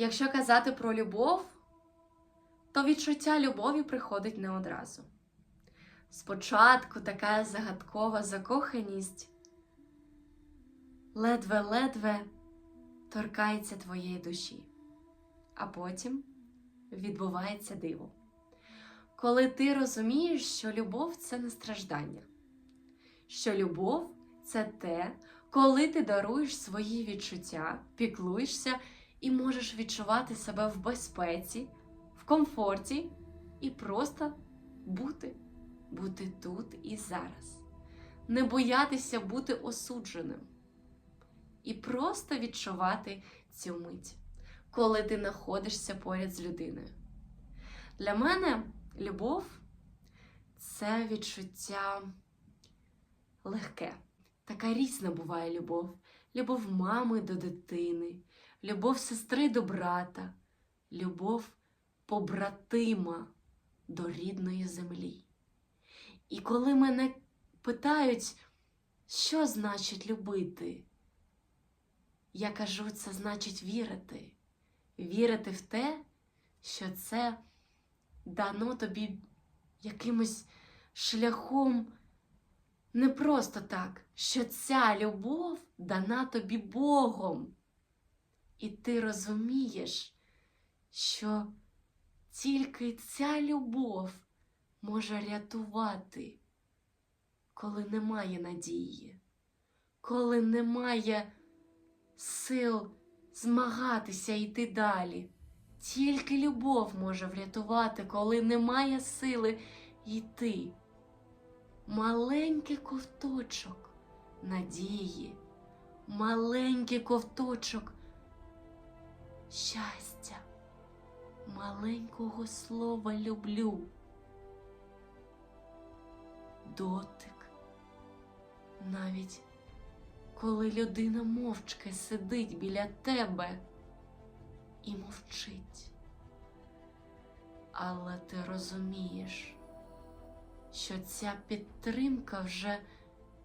Якщо казати про любов, то відчуття любові приходить не одразу. Спочатку така загадкова закоханість ледве-ледве торкається твоєї душі, а потім відбувається диво. Коли ти розумієш, що любов це не страждання, що любов це те, коли ти даруєш свої відчуття, піклуєшся і можеш відчувати себе в безпеці, в комфорті і просто бути, бути тут і зараз, не боятися бути осудженим і просто відчувати цю мить, коли ти знаходишся поряд з людиною. Для мене любов це відчуття легке. Така різна буває любов. Любов мами до дитини, любов сестри до брата, любов побратима до рідної землі. І коли мене питають, що значить любити, я кажу, це значить вірити. Вірити в те, що це дано тобі якимось шляхом не просто так, що ця любов дана тобі Богом. І ти розумієш, що тільки ця любов може рятувати, коли немає надії, коли немає сил змагатися йти далі. Тільки любов може врятувати, коли немає сили йти. Маленький ковточок надії, маленький ковточок щастя, маленького слова люблю. Дотик, навіть коли людина мовчки сидить біля тебе і мовчить. Але ти розумієш, що ця підтримка вже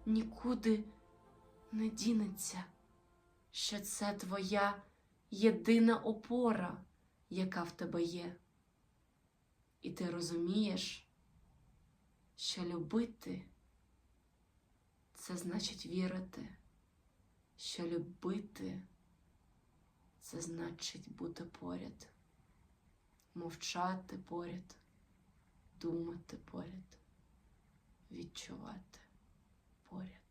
нікуди не дінеться, що це твоя єдина опора, яка в тебе є. І ти розумієш, що любити це значить вірити, що любити це значить бути поряд, мовчати поряд, думати поряд, відчувати поряд.